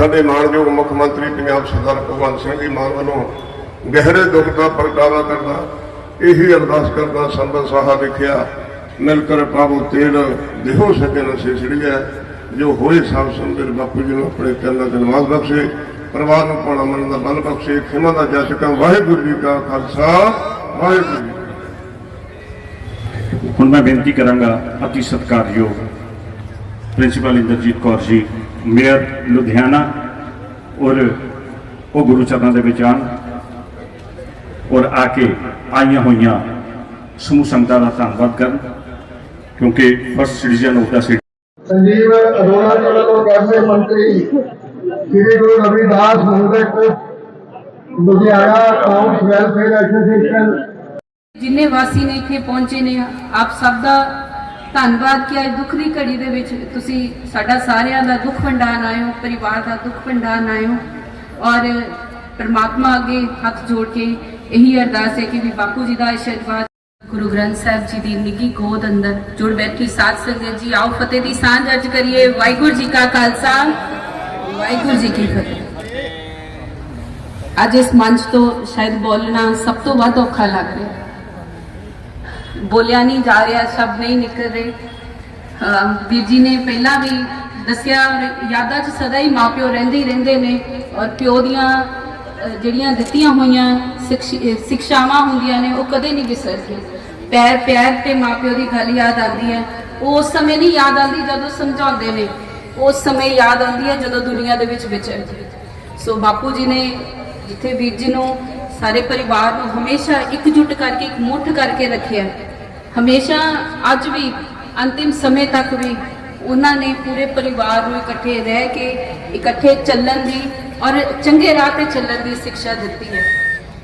ਸਾਡੇ ਮਾਨਯੋਗ ਮੁੱਖ ਮੰਤਰੀ ਪੰਜਾਬ ਸਰਦਾਰ ਭਗਵੰਤ ਸਿੰਘ ਜੀ ਮਾਨ ਵੱਲੋਂ ਗਹਿਰੇ ਦੁੱਖ ਦਾ ਪ੍ਰਗਟਾਵਾ ਕਰਦਾ, ਇਹੀ ਅਰਦਾਸ ਕਰਦਾ ਸੰਤ ਸਾਹਾ ਲਿਖਿਆ ਮਿਲ ਕਰ ਪਾਵੋ ਤੇਲ ਦੇਹੋ ਸਕੇ ਸਿਸੜੀਐ ਜੋ ਹੋਏ ਸਭ ਸੁੰਦਰ ਬਾਪੂ ਜੀ ਨੂੰ ਆਪਣੇ ਚਰਨਾਂ ਦੇ ਨਮਾਜ਼ ਬਖਸ਼ੇ, ਪਰਿਵਾਰ ਨੂੰ ਪਾਣਾ ਮਨ ਦਾ ਬਲ ਬਖਸ਼ੇ, ਖਿਮਾ ਦਾ ਜਸ ਵਾਹਿਗੁਰੂ ਜੀ ਕਾ ਖਾਲਸਾ, ਵਾਹਿਗੁਰੂ ਜੀ ਹੁਣ ਮੈਂ ਬੇਨਤੀ ਕਰਾਂਗਾ, ਅਤੀ ਸਤਿਕਾਰਯੋਗ ਪ੍ਰਿੰਸੀਪਲ ਇੰਦਰਜੀਤ ਕੌਰ ਜੀ ਮੇਅਰ ਲੁਧਿਆਣਾ ਔਰ ਉਹ ਗੁਰੂ ਚਰਨਾਂ ਦੇ ਵਿੱਚ ਔਰ ਆ ਕੇ ਆਈਆਂ ਹੋਈਆਂ ਸਮੂਹ ਸੰਗਤਾਂ ਦਾ ਧੰਨਵਾਦ ਕਰਨ ਕਿਉਂਕਿ first citizen of the city Sanjeev Arora ji ਵੱਲੋਂ ਕੈਬਨਿਟ ਮੰਤਰੀ ਸ੍ਰੀ ਗੁਰੂ ਰਵਿਦਾਸ ਮੰਦਿਰ ਲੁਧਿਆਣਾ ਕਾਉਂਸ ਵੈਲਫੇਅਰ ਐਸੋਸੀਏਸ਼ਨ ਜਿੰਨੇ ਵਾਸੀ ਨੇ ਇੱਥੇ ਪਹੁੰਚੇ ਨੇ ਆਪ ਸਭ ਦਾ ਧੰਨਵਾਦ ਕਿ ਅੱਜ ਦੁੱਖ ਦੀ ਘੜੀ ਦੇ ਵਿੱਚ ਤੁਸੀਂ ਸਾਡਾ ਸਾਰਿਆਂ ਦਾ ਦੁੱਖ ਵੰਡਾਣ ਆਏ ਹੋ, ਪਰਿਵਾਰ ਦਾ ਦੁੱਖ ਵੰਡਾਣ ਆਏ ਹੋ ਔਰ ਪਰਮਾਤਮਾ ਅੱਗੇ ਹੱਥ ਜੋੜ ਕੇ ਇਹੀ ਅਰਦਾਸ ਹੈ ਕਿ ਵੀ ਬਾਪੂ ਜੀ ਦਾ ਆਸ਼ੀਰਵਾਦ ਗੁਰੂ ਗ੍ਰੰਥ ਸਾਹਿਬ ਜੀ ਦੀ ਨਿੱਗੀ ਗੋਦ ਅੰਦਰ ਜੁੜ ਬੈਠੀ ਸਾਧ ਸੰਗਤ ਜੀ, ਆਓ ਫਤਿਹ ਦੀ ਸਾਂਝ ਅੱਜ ਕਰੀਏ। ਵਾਹਿਗੁਰੂ ਜੀ ਕਾ ਖਾਲਸਾ, ਵਾਹਿਗੁਰੂ ਜੀ ਕੀ ਫਤਿਹ। ਅੱਜ ਇਸ ਮੰਚ ਤੋਂ ਸ਼ਾਇਦ ਬੋਲਣਾ ਸਭ ਤੋਂ ਵੱਧ ਔਖਾ ਲੱਗ ਰਿਹਾ। ਬੋਲਿਆ ਨਹੀਂ ਜਾ ਰਿਹਾ, ਸ਼ਬਦ ਨਹੀਂ ਨਿਕਲ ਰਹੇ। ਵੀਰ ਜੀ ਨੇ ਪਹਿਲਾਂ ਵੀ ਦੱਸਿਆ ਯਾਦਾਂ 'ਚ ਸਦਾ ਹੀ ਮਾਪਿਓ ਰਹਿੰਦੇ ਹੀ ਰਹਿੰਦੇ ਨੇ ਔਰ ਪਿਓ ਦੀਆਂ ਜਿਹੜੀਆਂ ਦਿੱਤੀਆਂ ਹੋਈਆਂ, ਸਿਕਸ਼- ਅਹ ਸਿੱਖਿਆਵਾਂ ਹੁੰਦੀਆਂ ਨੇ, ਉਹ ਕਦੇ ਨਹੀਂ ਵਿਸਰਦੀਆਂ ਪੈਰ ਪਿਆਰ ਤੇ ਮਾਪਿਓ ਦੀ ਗੱਲ ਯਾਦ ਆਉਂਦੀ ਹੈ। ਉਹ ਉਸ ਸਮੇਂ ਨਹੀਂ ਯਾਦ ਆਉਂਦੀ ਜਦੋਂ ਸਮਝਾਉਂਦੇ ਨੇ। ਉਸ ਸਮੇਂ ਯਾਦ ਆਉਂਦੀ ਹੈ ਜਦੋਂ ਦੁਨੀਆ ਦੇ ਵਿੱਚ ਵਿਚਰਦੇ ਸੋ ਬਾਪੂ ਜੀ ਨੇ ਜਿੱਥੇ ਵੀਰ ਜੀ ਨੂੰ ਸਾਰੇ ਪਰਿਵਾਰ ਨੂੰ ਹਮੇਸ਼ਾ ਇਕਜੁੱਟ ਕਰਕੇ, ਇੱਕ ਮੁੱਠ ਕਰਕੇ ਰੱਖਿਆ। ਹਮੇਸ਼ਾ ਅੱਜ ਵੀ ਅੰਤਿਮ ਸਮੇਂ ਤੱਕ ਵੀ ਉਹਨਾਂ ਨੇ ਪੂਰੇ ਪਰਿਵਾਰ ਨੂੰ ਇਕੱਠੇ ਰਹਿ ਕੇ ਇਕੱਠੇ ਚੱਲਣ ਦੀ ਔਰ ਚੰਗੇ ਰਾਹ ਤੇ ਚੱਲਣ ਦੀ ਸਿੱਖਿਆ ਦਿੱਤੀ ਹੈ।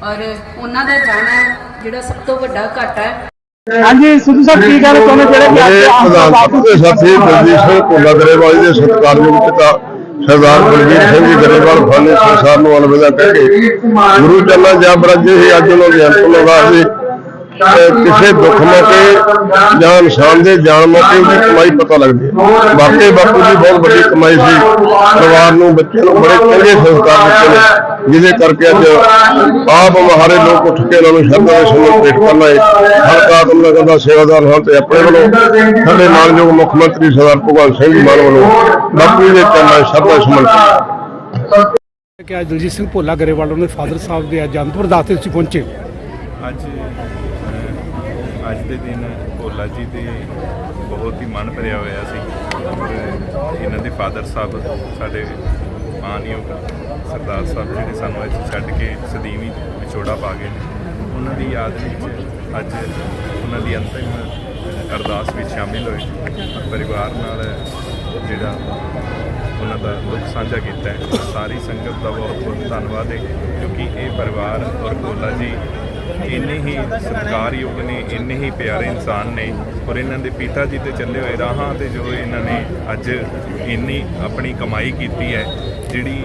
ਔਰ ਉਹਨਾਂ ਦਾ ਜਾਣਾ ਜਿਹੜਾ ਸਭ ਤੋਂ ਵੱਡਾ ਘਾਟਾ ਹੈ। ਹਾਂਜੀ ਸਿੱਧੂ ਸਾਹਿਬ ਕੀ ਕਹਿਣਾ ਚਾਹੁੰਦੇ ਜਿਹੜੇ ਕਿ ਅੱਜ ਬਾਪੂ ਦੇ ਸਾਥੀ ਬਲਜੀਤ ਸਿੰਘ ਭੁੱਲਾ ਗਰੇਵਾਲ ਦੇ ਸਤਿਕਾਰਯੋਗ ਪਿਤਾ ਸਰਦਾਰ ਬਲਜੀਤ ਸਿੰਘ ਜੀ ਗਰੇਵਾਲ ਫਾਨੇ ਸੰਸਾਰ ਨੂੰ ਅਲਵਿਦਾ ਕਹਿ ਕੇ ਗੁਰੂ ਚਰਨਾਂ ਜਾ ਬਰਾਜੇ ਹੀ ਅੱਜ ਉਹਨਾਂ ਦੇ ਅੰਤਮ ਅਰਦਾਸ ਦੇ ਅਹ ਕਿਸੇ ਦੁੱਖ ਮੌਕੇ ਜਾਂ ਇਨਸਾਨ ਦੇ ਜਾਨ ਮੌਕੇ ਉਹਦੀ ਕਮਾਈ ਪਤਾ ਲੱਗਦੀ ਹੈ। ਵਾਕਈ ਬਾਪੂ ਦੀ ਬਹੁਤ ਵੱਡੀ ਕਮਾਈ ਸੀ। ਪਰਿਵਾਰ ਨੂੰ ਬੱਚਿਆਂ ਨੂੰ ਬੜੇ ਚੰਗੇ ਸੰਸਕਾਰ ਦਿੱਤੇ ਨੇ ਜਿਹਦੇ ਕਰਕੇ ਅੱਜ ਆਪ ਮਹਾਰੇ ਲੋਕ ਉੱਠ ਕੇ ਉਹਨਾਂ ਨੂੰ ਸ਼ਰਧਾ ਦੇ ਸਮੇਂ ਪੇਸ਼ ਕਰਨਾ ਹੈ ਹਲਕਾ ਆਤਮਨਗਰ ਦਾ ਸੇਵਾਦਾਰ ਹਾਂ ਤੇ ਆਪਣੇ ਵੱਲੋਂ ਸਾਡੇ ਮਾਨਯੋਗ ਮੁੱਖ ਮੰਤਰੀ ਸਰਦਾਰ ਭਗਵੰਤ ਸਿੰਘ ਜੀ ਮਾਨ ਵੱਲੋਂ ਬਾਪੂ ਜੀ ਦੇ ਚਰਨਾਂ 'ਚ ਸ਼ਰਧਾ ਸਮਰਪਿਤ ਕਿ ਅੱਜ ਦਲਜੀਤ ਸਿੰਘ ਭੋਲਾ ਗਰੇਵਾਲ ਉਹਨਾਂ ਦੇ ਫਾਦਰ ਸਾਹਿਬ ਦੇ ਅੱਜ ਅਨੰਦਪੁਰ ਦਾਸ ਤੇ ਤੁਸੀਂ ਪਹੁੰਚੇ। ਅੱਜ ਅੱਜ ਦੇ ਦਿਨ ਭੋਲਾ ਜੀ ਦੇ ਬਹੁਤ ਹੀ ਮਨ ਭਰਿਆ ਹੋਇਆ ਸੀ। ਇਹਨਾਂ ਦੇ ਫਾਦਰ ਸਾਹਿਬ, ਸਾਡੇ ਮਾਨਯੋਗ ਸਰਦਾਰ ਸਾਹਿਬ ਜਿਹੜੇ ਸਾਨੂੰ ਅੱਜ ਛੱਡ ਕੇ ਸਦੀਵੀ ਵਿਛੋੜਾ ਪਾ ਗਏ ਨੇ। ਉਹਨਾਂ ਦੀ ਯਾਦ ਵਿੱਚ ਅੱਜ ਉਹਨਾਂ ਦੀ ਅੰਤਿਮ ਅਰਦਾਸ ਵਿੱਚ ਸ਼ਾਮਿਲ ਹੋਏ। ਪਰਿਵਾਰ ਨਾਲ ਜਿਹੜਾ ਉਹਨਾਂ ਦਾ ਦੁੱਖ ਸਾਂਝਾ ਕੀਤਾ ਹੈ। ਸਾਰੀ ਸੰਗਤ ਦਾ ਬਹੁਤ ਬਹੁਤ ਧੰਨਵਾਦ ਹੈ, ਕਿਉਂਕਿ ਇਹ ਪਰਿਵਾਰ ਔਰ ਭੋਲਾ ਜੀ ਇੰਨੇ ਹੀ ਸਤਿਕਾਰਯੋਗ ਨੇ, ਇੰਨੇ ਹੀ ਪਿਆਰੇ ਇਨਸਾਨ ਨੇ ਔਰ ਇਹਨਾਂ ਦੇ ਪਿਤਾ ਜੀ ਤੇ ਚੱਲੇ ਹੋਏ ਰਾਹਾਂ ਤੇ ਜੋ ਇਹਨਾਂ ਨੇ ਅੱਜ ਇੰਨੀ ਆਪਣੀ ਕਮਾਈ ਕੀਤੀ ਹੈ, ਜਿਹੜੀ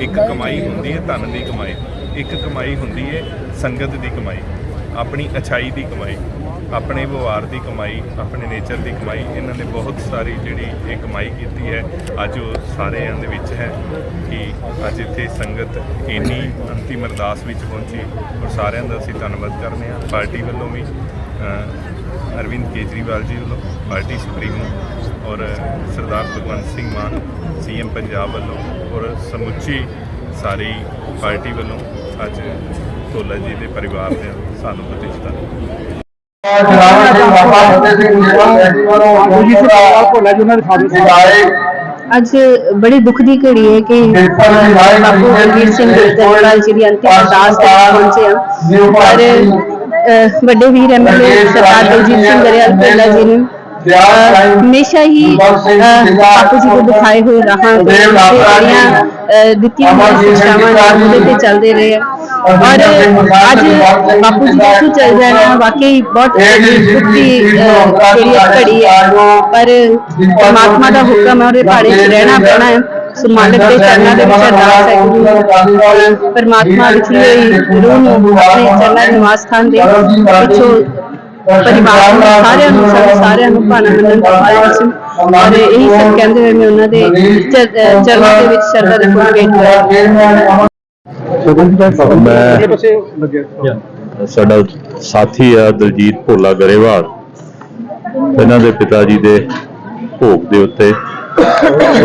ਇੱਕ ਕਮਾਈ ਹੁੰਦੀ ਹੈ ਧਨ ਦੀ ਕਮਾਈ, ਇੱਕ ਕਮਾਈ ਹੁੰਦੀ ਹੈ ਸੰਗਤ ਦੀ ਕਮਾਈ, ਆਪਣੀ ਅਛਾਈ ਦੀ ਕਮਾਈ। ਆਪਣੇ ਵਿਵਹਾਰ ਦੀ ਕਮਾਈ, ਆਪਣੇ ਨੇਚਰ ਦੀ ਕਮਾਈ, ਇਹਨਾਂ ਨੇ ਬਹੁਤ ਸਾਰੀ ਜਿਹੜੀ ਇਹ ਕਮਾਈ ਕੀਤੀ ਹੈ, ਅੱਜ ਉਹ ਸਾਰਿਆਂ ਦੇ ਵਿੱਚ ਹੈ ਕਿ ਅੱਜ ਇੱਥੇ ਸੰਗਤ ਇੰਨੀ ਅੰਤਿਮ ਅਰਦਾਸ ਵਿੱਚ ਪਹੁੰਚੀ ਔਰ ਸਾਰਿਆਂ ਦਾ ਅਸੀਂ ਧੰਨਵਾਦ ਕਰਦੇ ਹਾਂ। ਪਾਰਟੀ ਵੱਲੋਂ ਵੀ ਅਰਵਿੰਦ ਕੇਜਰੀਵਾਲ ਜੀ ਵੱਲੋਂ, ਪਾਰਟੀ ਸੁਪਰੀਮੋ ਔਰ ਸਰਦਾਰ ਭਗਵੰਤ ਸਿੰਘ ਮਾਨ, ਸੀਐਮ ਪੰਜਾਬ ਵੱਲੋਂ ਔਰ ਸਮੁੱਚੀ ਸਾਰੀ ਪਾਰਟੀ ਵੱਲੋਂ ਅੱਜ ਢੋਲਾ ਜੀ ਦੇ ਪਰਿਵਾਰ ਦੇ ਸਾਨੂੰ ਪ੍ਰਤੀਸ਼ਠਾ ਜਨਾਬ ਜੀ ਬਾਬਾ ਫਤਿਹ ਸਿੰਘ ਜੀ ਵੱਲੋਂ ਦਲਜੀਤ ਸਿੰਘ ਭੋਲਾ ਭੋਲਾ ਜੀ ਉਹਨਾਂ ਦੇ ਫਾਦਰ ਸਾਹਿਬ ਆਏ ਅੱਜ ਬੜੀ ਦੁੱਖ ਦੀ ਘੜੀ ਹੈ ਕਿ ਪੇਪਰ ਦੀ ਲਾਈਨ ਬਾਪੂ ਰਣਜੀਤ ਸਿੰਘ ਗਰੇਵਾਲ ਜੀ ਦੀ ਅੰਤਿਮ ਅਰਦਾਸ ਤੇ ਪਹੁੰਚੇ ਹਾਂ ਪਰ ਅਹ, ਵੱਡੇ ਵੀਰ ਐਮਐਲਏ ਸਰਦਾਰ ਦਲਜੀਤ ਸਿੰਘ ਗਰੇਵਾਲ ਭੋਲਾ ਜੀ ਨੇ ਅਹ, ਹਮੇਸ਼ਾ ਹੀ ਬਾਪੂ ਜੀ ਦੇ ਦਿਖਾਏ ਹੋਏ ਰਾਹਾਂ ਤੇ ਤੇ ਜਿਹੜੀਆਂ ਦਿੱਤੀਆਂ ਹੋਈਆਂ ਸਿੱਖਿਆਵਾਂ ਉਹਦੇ ਤੇ ਚੱਲਦੇ ਰਹੇ। ਔਰ ਅੱਜ ਬਾਪੂ ਜੀ ਦਾ ਇੱਥੋਂ ਚੱਲ ਜਾਣਾ ਵਾਕਈ ਬਹੁਤ ਦੁੱਖ ਦੀ ਜਿਹੜੀ ਘੜੀ ਹੈ ਪਰ ਪਰਮਾਤਮਾ ਦਾ ਹੁਕਮ ਹੈ ਉਹਦੇ ਭਾੜੇ 'ਚ ਰਹਿਣਾ ਪੈਣਾ ਹੈ। ਸੋ ਮਾਲਕ ਦੇ ਚਰਨਾਂ ਦੇ ਵਿੱਚ ਅਰਦਾਸ ਹੈ ਕਿ ਪਰਮਾਤਮਾ ਵਿਚਲੀ ਹੋਈ ਰੂਹ ਨੂੰ ਆਪਣੇ ਚਰਨਾਂ 'ਚ ਨਿਵਾਸ ਸਥਾਨ ਦੇ ਪਿੱਛੋਂ ਪਰਿਵਾਰ ਨੂੰ, ਸਾਰਿਆਂ ਨੂੰ ਸਾਨੂੰ ਸਾਰਿਆਂ ਨੂੰ ਭਾਣਾ ਮੰਨਣ ਦਾ ਫਲ ਬਖਸ਼ੇ ਔਰ ਇਹੀ ਸਭ ਕਹਿੰਦੇ ਹੋਏ ਮੈਂ ਉਹਨਾਂ ਦੇ ਚਰਨਾਂ ਦੇ ਵਿੱਚ ਸ਼ਰਧਾ ਦੇ ਫੁੱਲ ਭੇਟ ਕਰਾਂ ਮੈਂ, ਸਾਡਾ ਸਾਥੀ ਆ ਦਲਜੀਤ ਭੋਲਾ ਗਰੇਵਾਲ। ਇਹਨਾਂ ਦੇ ਪਿਤਾ ਜੀ ਦੇ ਭੋਗ ਦੇ ਉੱਤੇ।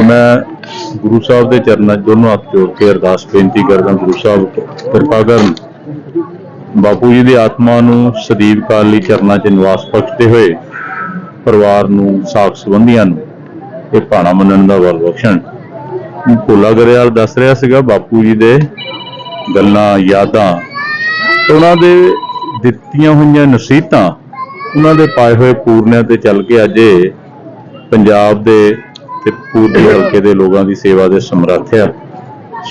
ਮੈਂ ਗੁਰੂ ਸਾਹਿਬ ਦੇ ਚਰਨਾਂ 'ਚ ਦੋਨੋਂ ਹੱਥ ਜੋੜ ਕੇ ਅਰਦਾਸ ਬੇਨਤੀ ਕਰਦਾ, ਗੁਰੂ ਸਾਹਿਬ ਕਿਰਪਾ ਕਰਨ ਬਾਪੂ ਜੀ ਦੀ ਆਤਮਾ ਨੂੰ ਸਦੀਵ ਕਾਲ ਲਈ ਚਰਨਾਂ 'ਚ ਨਿਵਾਸ ਬਖਸ਼ਦੇ ਹੋਏ ਪਰਿਵਾਰ ਨੂੰ ਸਾਖ ਸੰਬੰਧੀਆਂ ਨੂੰ ਇਹ ਭਾਣਾ ਮੰਨਣ ਦਾ ਵਰ ਬਖਸ਼ਣ। ਭੋਲਾ ਗਰੇਵਾਲ ਦੱਸ ਰਿਹਾ ਸੀਗਾ ਬਾਪੂ ਜੀ ਦੇ ਗੱਲਾਂ, ਯਾਦਾਂ। ਉਹਨਾਂ ਦੇ ਦਿੱਤੀਆਂ ਹੋਈਆਂ ਨਸੀਹਤਾਂ ਉਹਨਾਂ ਦੇ ਪਾਏ ਹੋਏ ਪੂਰਨਿਆਂ ਤੇ ਚੱਲ ਕੇ ਅੱਜ ਪੰਜਾਬ ਦੇ ਤੇ ਪੂਰਬੀ ਹਲਕੇ ਦੇ ਲੋਕਾਂ ਦੀ ਸੇਵਾ ਦੇ ਸਮਰੱਥ ਆ।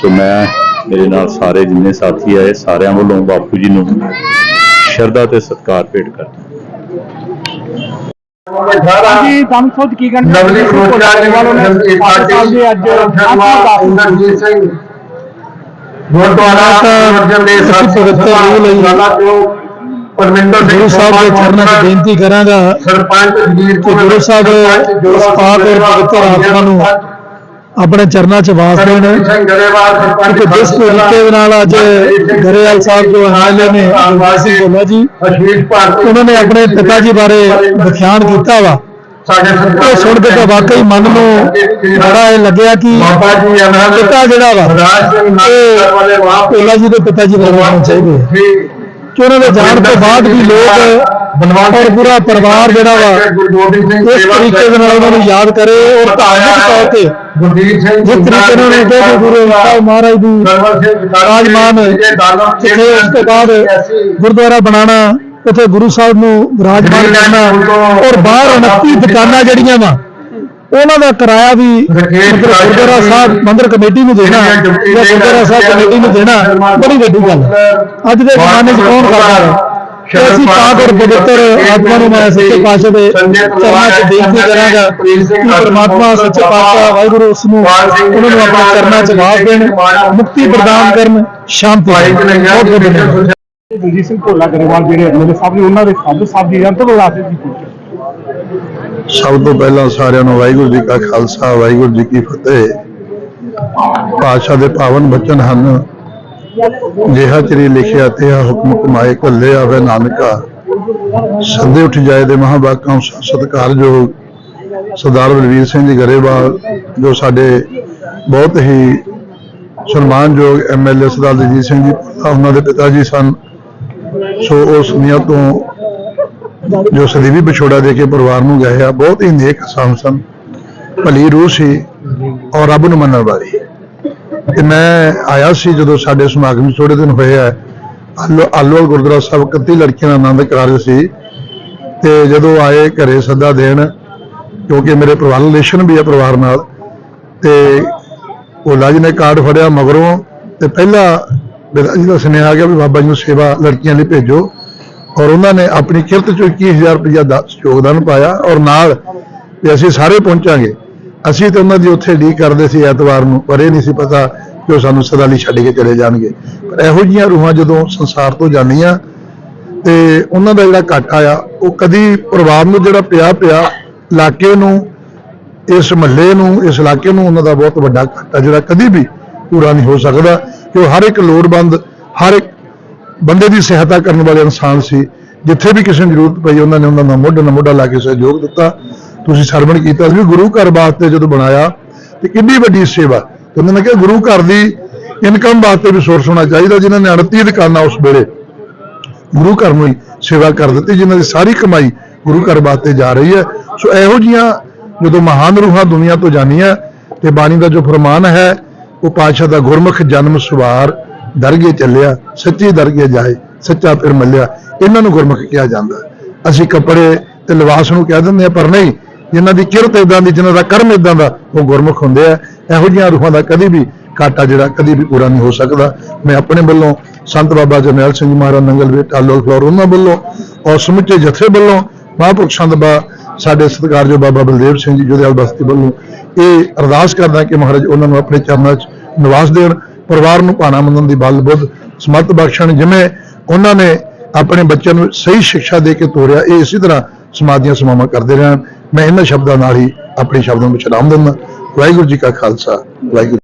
ਸੋ ਮੈਂ ਮੇਰੇ ਨਾਲ ਸਾਰੇ ਜਿੰਨੇ ਸਾਥੀ ਆਏ ਸਾਰਿਆਂ ਵੱਲੋਂ ਬਾਪੂ ਜੀ ਨੂੰ ਸ਼ਰਧਾ ਤੇ ਸਤਿਕਾਰ ਭੇਟ ਕਰਦਾ ਜੀ ਦਮ ਸੋਚ ਕੀ ਕਰਨ? ਨਵਲੀ ਖੋਜਾ ਜੀ ਪਾਰਟੀ ਦੇ ਅੱਜ ਆਤਮਾ ਇੰਦਰਜੀਤ ਸਿੰਘ ਗੁਰਦੁਆਰਾ ਸਾਹਿਬ ਦੇ ਪਵਿੱਤਰ ਰੂਹ ਲਈ ਪਰਮਿੰਦਰ ਸਿੰਘ ਸਾਹਿਬ ਦੇ ਚਰਨਾਂ 'ਚ ਬੇਨਤੀ ਕਰਾਂਗਾ ਸਰਪੰਚ ਜਗੀਰ ਕਿ ਗੁਰੂ ਸਾਹਿਬ ਇਸ ਪਾਕ ਔਰ ਪਵਿੱਤਰ ਆਤਮਾ ਨੂੰ ਆਪਣੇ ਚਰਨਾਂ 'ਚ ਵਾਸ ਦੇਣ ਕਿ ਜਿਸ ਤਰੀਕੇ ਦੇ ਨਾਲ ਅੱਜ ਗਰੇਵਾਲ ਸਾਹਿਬ ਜੋ ਐਮਐਲਏ ਨੇ ਸਿੰਘ ਭੋਲਾ ਜੀ ਉਹਨਾਂ ਨੇ ਆਪਣੇ ਪਿਤਾ ਜੀ ਬਾਰੇ ਵਿਖਿਆਨ ਕੀਤਾ ਵਾ। ਸਾਡੇ ਉਹ ਸੁਣ ਕੇ ਤਾਂ ਵਾਕਈ ਮਨ ਨੂੰ ਬੜਾ ਇਹ ਲੱਗਿਆ ਕਿ ਬਾਬਾ ਜੀ ਅਨੰਦ ਪਿਤਾ ਜਿਹੜਾ ਵਾ ਰਾਜ ਸਿੰਘ ਨਾਗਰ ਵਾਲੇ ਵਾਹ ਭੋਲਾ ਜੀ ਦੇ ਪਿਤਾ ਜੀ ਬਾਰੇ ਹੋਣਾ ਚਾਹੀਦੇ। ਕਿ ਉਹਨਾਂ ਦੇ ਜਾਣ ਤੋਂ ਬਾਅਦ ਵੀ ਲੋਕ ਔਰ ਪੂਰਾ ਪਰਿਵਾਰ ਜਿਹੜਾ ਵਾ ਇਸ ਤਰੀਕੇ ਦੇ ਨਾਲ ਉਹਨਾਂ ਨੂੰ ਯਾਦ ਕਰੇ ਔਰ ਧਾਰਮਿਕ ਤੌਰ ਤੇ ਗੁਰਦੀਪ ਸਿੰਘ ਜਿਸ ਤਰੀਕੇ ਨਾਲ ਉਹਨੇ ਗੁਰੂ ਸਾਹਿਬ ਮਹਾਰਾਜ ਦੀ ਰਾਜਮਾਨ ਜਿੱਥੇ ਉਸ ਤੋਂ ਬਾਅਦ ਗੁਰਦੁਆਰਾ ਬਣਾਉਣਾ ਉੱਥੇ ਗੁਰੂ ਸਾਹਿਬ ਨੂੰ ਵਿਰਾਜਮਾਨ ਕਰਨਾ ਔਰ ਬਾਹਰ 29 ਦੁਕਾਨਾਂ ਜਿਹੜੀਆਂ ਵਾ ਉਹਨਾਂ ਦਾ ਕਿਰਾਇਆ ਵੀ ਗੁਰਦੁਆਰਾ ਸਾਹਿਬ ਮੰਦਿਰ ਕਮੇਟੀ ਨੂੰ ਦੇਣਾ ਜਾਂ ਗੁਰਦੁਆਰਾ ਸਾਹਿਬ ਕਮੇਟੀ ਨੂੰ ਦੇਣਾ ਬੜੀ ਵੱਡੀ ਗੱਲ। ਹੈ ਅੱਜ ਦੇ ਜ਼ਮਾਨੇ 'ਚ ਕੌਣ ਕਰਦਾ? ਹੈ ਅਸੀਂ ਪਾਕ ਔਰ ਪਵਿੱਤਰ ਆਤਮਾ ਨੂੰ ਮੈਂ ਸੱਚੇ ਪਾਤਸ਼ਾਹ ਦੇ ਚਰਨਾਂ 'ਚ ਬੇਨਤੀ ਕਰਾਂਗਾ ਕਿ ਪ੍ਰਮਾਤਮਾ ਸੱਚੇ ਪਾਤਸ਼ਾਹ ਵਾਹਿਗੁਰੂ ਉਸ ਨੂੰ ਉਹਨਾਂ ਨੂੰ ਆਪਣੇ ਚਰਨਾਂ 'ਚ ਵਾਸ ਦੇਣ ਮੁਕਤੀ ਪ੍ਰਦਾਨ ਕਰਨ ਸ਼ਾਂਤੀ। ਬਹੁਤ ਬਹੁਤ ਧੰਨਵਾਦ ਦਲਜੀਤ ਸਿੰਘ ਭੋਲਾ ਗਰੇਵਾਲ ਜਿਹੜੇ ਐਮਐਲਏ ਸਾਹਿਬ ਨੇ ਉਹਨਾਂ ਦੇ ਫਾਦਰ ਸਾਹਿਬ ਦੀ ਅੰਤਿਮ ਅਰਦਾਸ ਜੀ ਸਭ ਤੋਂ ਪਹਿਲਾਂ ਸਾਰਿਆਂ ਨੂੰ ਵਾਹਿਗੁਰੂ ਜੀ ਕਾ ਖਾਲਸਾ, ਵਾਹਿਗੁਰੂ ਜੀ ਕੀ ਫਤਿਹ। ਪਾਤਸ਼ਾਹ ਦੇ ਪਾਵਨ ਬਚਨ ਹਨ। ਜਿਹਾ ਚਰੀ ਲਿਖਿਆ ਤੇ ਹੁਕਮ ਕਮਾਏ ਕੱਲੇ ਆਵੇ ਨਾਨਕਾ। ਸੰਦੇ ਉੱਠ ਜਾਏ ਦੇ ਮਹਾਬਾਕਾਂ ਸਤਿਕਾਰਯੋਗ ਸਰਦਾਰ ਬਲਵੀਰ ਸਿੰਘ ਜੀ ਗਰੇਵਾਲ, ਜੋ ਸਾਡੇ ਬਹੁਤ ਹੀ ਸਨਮਾਨਯੋਗ ਐਮਐਲਏ ਸਰਦਾਰ ਦਲਜੀਤ ਸਿੰਘ ਜੀ, ਉਹਨਾਂ ਦੇ ਪਿਤਾ ਜੀ ਸਨ। ਸੋ ਉਸ ਦੁਨੀਆ ਤੋਂ ਜੋ ਸਦੀਵੀ ਵਿਛੋੜਾ ਦੇ ਕੇ ਪਰਿਵਾਰ ਨੂੰ ਗਏ ਆ, ਬਹੁਤ ਹੀ ਨੇਕ ਇਨਸਾਨ ਸਨ। ਭਲੀ ਰੂਹ ਸੀ ਔਰ ਰੱਬ ਨੂੰ ਮੰਨਣ ਵਾਲੀ। ਤੇ ਮੈਂ ਆਇਆ ਸੀ ਜਦੋਂ ਸਾਡੇ ਸਮਾਗਮ 'ਚ ਥੋੜੇ ਦਿਨ ਹੋਏ ਆ। ਆਲੋ ਆਲੋਵਾਲ ਗੁਰਦੁਆਰਾ ਸਾਹਿਬ 31 ਲੜਕੀਆਂ ਦਾ ਆਨੰਦ ਕਾਰਜ ਸੀ। ਤੇ ਜਦੋਂ ਆਏ ਘਰੇ ਸੱਦਾ ਦੇਣ, ਕਿਉਂਕਿ ਮੇਰੇ ਪਰਿਵਾਰ, ਰਿਲੇਸ਼ਨ ਵੀ ਆ ਪਰਿਵਾਰ ਨਾਲ, ਤੇ ਭੋਲਾ ਜੀ ਨੇ ਕਾਰਡ ਫੜਿਆ ਮਗਰੋਂ, ਤੇ ਪਹਿਲਾ ਪਿਤਾ ਜੀ ਦਾ ਸੁਨੇਹਾ ਆ ਗਿਆ ਵੀ ਬਾਬਾ ਜੀ ਨੂੰ ਸੇਵਾ ਲੜਕੀਆਂ ਲਈ ਭੇਜੋ। ਔਰ ਉਹਨਾਂ ਨੇ ਆਪਣੀ ਕਿਰਤ ਚੋਂ 21000 ਰੁਪਇਆ ਦਾ ਯੋਗਦਾਨ ਪਾਇਆ ਔਰ ਨਾਲ ਵੀ ਅਸੀਂ ਸਾਰੇ ਪਹੁੰਚਾਂਗੇ। ਅਸੀਂ ਤੇ ਉਹਨਾਂ ਦੀ ਉੱਥੇ ਡੀ ਕਰਦੇ ਸੀ, ਐਤਵਾਰ ਨੂੰ, ਪਰ ਇਹ ਨਹੀਂ ਸੀ ਪਤਾ ਕਿ ਉਹ ਸਾਨੂੰ ਸਦਾ ਲਈ ਛੱਡ ਕੇ ਚਲੇ ਜਾਣਗੇ। ਪਰ ਇਹੋ ਜਿਹੀਆਂ ਰੂਹਾਂ ਜਦੋਂ ਸੰਸਾਰ ਤੋਂ ਜਾਂਦੀਆਂ ਤੇ ਉਹਨਾਂ ਦਾ ਜਿਹੜਾ ਘਾਟਾ ਆ, ਉਹ ਕਦੀ ਪਰਿਵਾਰ ਨੂੰ ਜਿਹੜਾ ਪਿਆ ਪਿਆ ਇਲਾਕੇ ਨੂੰ, ਇਸ ਮਹੱਲੇ ਨੂੰ, ਇਸ ਇਲਾਕੇ ਨੂੰ ਉਹਨਾਂ ਦਾ ਬਹੁਤ ਵੱਡਾ ਘਾਟਾ ਜਿਹੜਾ ਕਦੀ ਵੀ ਪੂਰਾ ਨਹੀਂ ਹੋ ਸਕਦਾ। ਕਿ ਉਹ ਹਰ ਇੱਕ ਲੋੜਵੰਦ, ਹਰ ਇੱਕ ਬੰਦੇ ਦੀ ਸਹਾਇਤਾ ਕਰਨ ਵਾਲੇ ਇਨਸਾਨ ਸੀ। ਜਿੱਥੇ ਵੀ ਕਿਸੇ ਨੂੰ ਜ਼ਰੂਰਤ ਪਈ, ਉਹਨਾਂ ਨੇ ਉਹਨਾਂ ਦਾ ਮੋਢੇ ਨਾਲ ਮੋਢਾ ਲਾ ਕੇ ਸਹਿਯੋਗ ਦਿੱਤਾ। ਤੁਸੀਂ ਸਰਵਣ ਕੀਤਾ। ਸੀ ਗੁਰੂ ਘਰ ਵਾਸਤੇ ਜਦੋਂ ਬਣਾਇਆ, ਤੇ ਕਿੰਨੀ ਵੱਡੀ ਸੇਵਾ। ਤੇ ਉਹਨਾਂ ਨੇ ਕਿਹਾ, ਗੁਰੂ ਘਰ ਦੀ ਇਨਕਮ ਵਾਸਤੇ ਵੀ ਸੋਰਸ ਹੋਣਾ ਚਾਹੀਦਾ, ਜਿਨ੍ਹਾਂ ਨੇ 38 ਦੁਕਾਨਾਂ ਉਸ ਵੇਲੇ ਗੁਰੂ ਘਰ ਨੂੰ ਹੀ ਸੇਵਾ ਕਰ ਦਿੱਤੀ, ਜਿਨ੍ਹਾਂ ਦੀ ਸਾਰੀ ਕਮਾਈ ਗੁਰੂ ਘਰ ਵਾਸਤੇ ਜਾ ਰਹੀ ਹੈ। ਸੋ ਇਹੋ ਜੀਆਂ ਜਦੋਂ ਮਹਾਨ ਰੂਹਾਂ ਦੁਨੀਆ ਤੋਂ ਜਾਣੀਆਂ, ਤੇ ਬਾਣੀ ਦਾ ਜੋ ਫਰਮਾਨ ਹੈ, ਉਹ ਪਾਤਸ਼ਾਹ ਦਾ ਗੁਰਮੁਖ ਜਨਮ ਸਵਾਰ ਦਰਗੇ ਚੱਲਿਆ, ਸੱਚੀ ਦਰਗੇ ਜਾਏ। ਸੱਚਾ ਫਿਰ ਮੱਲਿਆ। ਇਹਨਾਂ ਨੂੰ ਗੁਰਮੁਖ ਕਿਹਾ ਜਾਂਦਾ। ਅਸੀਂ ਕੱਪੜੇ ਤੇ ਲਿਬਾਸ ਨੂੰ ਕਹਿ ਦਿੰਦੇ ਆ ਪਰ ਨਹੀਂ, ਜਿਨ੍ਹਾਂ ਦੀ ਕਿਰਤ ਇਦਾਂ ਦੀ, ਜਿਨ੍ਹਾਂ ਦਾ ਕਰਮ ਇਦਾਂ ਦਾ, ਉਹ ਗੁਰਮੁਖ ਹੁੰਦੇ ਆ। ਇਹੋ ਜਿਹੀਆਂ ਰੂਹਾਂ ਦਾ ਕਦੀ ਵੀ ਘਾਟਾ ਜਿਹੜਾ, ਕਦੀ ਵੀ ਪੂਰਾ ਨਹੀਂ ਹੋ ਸਕਦਾ। ਮੈਂ ਆਪਣੇ ਵੱਲੋਂ ਸੰਤ ਬਾਬਾ ਜਰਨੈਲ ਸਿੰਘ ਮਹਾਰਾਜ, ਨੰਗਲ ਵੇ ਟਾਲੋ ਫਲੋਰ ਉਹਨਾਂ ਵੱਲੋਂ ਔਰ ਸਮੁੱਚੇ ਜਥੇ ਵੱਲੋਂ ਮਹਾਂਪੁਰਖਾਂ ਦਾ ਬਾ, ਸਾਡੇ ਸਤਿਕਾਰਯੋਗ ਬਾਬਾ ਬਲਦੇਵ ਸਿੰਘ ਜੀ ਜੋਧੇਵਾਲ ਬਸਤੀ ਵੱਲੋਂ ਇਹ ਅਰਦਾਸ ਕਰਦਾ ਕਿ ਮਹਾਰਾਜ ਉਹਨਾਂ ਨੂੰ ਆਪਣੇ ਚਰਨਾਂ 'ਚ ਨਿਵਾਸ ਦੇਣ, ਪਰਿਵਾਰ ਨੂੰ ਭਾਣਾ ਮੰਨਣ ਦੀ ਬਲ ਬੁੱਧ ਸਮਰਥ ਬਖਸ਼ਣ, ਜਿਵੇਂ ਉਹਨਾਂ ਨੇ ਆਪਣੇ ਬੱਚਿਆਂ ਨੂੰ ਸਹੀ ਸਿੱਖਿਆ ਦੇ ਕੇ ਤੋਰਿਆ। ਇਹ ਇਸੇ ਤਰ੍ਹਾਂ ਸਮਾਜ ਦੀਆਂ ਸੇਵਾਵਾਂ ਕਰਦੇ ਰਹਿਣ। ਮੈਂ ਇਹਨਾਂ ਸ਼ਬਦਾਂ ਨਾਲ ਹੀ ਆਪਣੇ ਸ਼ਬਦਾਂ ਨੂੰ ਰਾਮ ਦਿੰਦਾ। ਵਾਹਿਗੁਰੂ ਜੀ ਕਾ ਖਾਲਸਾ, ਵਾਹਿਗੁਰੂ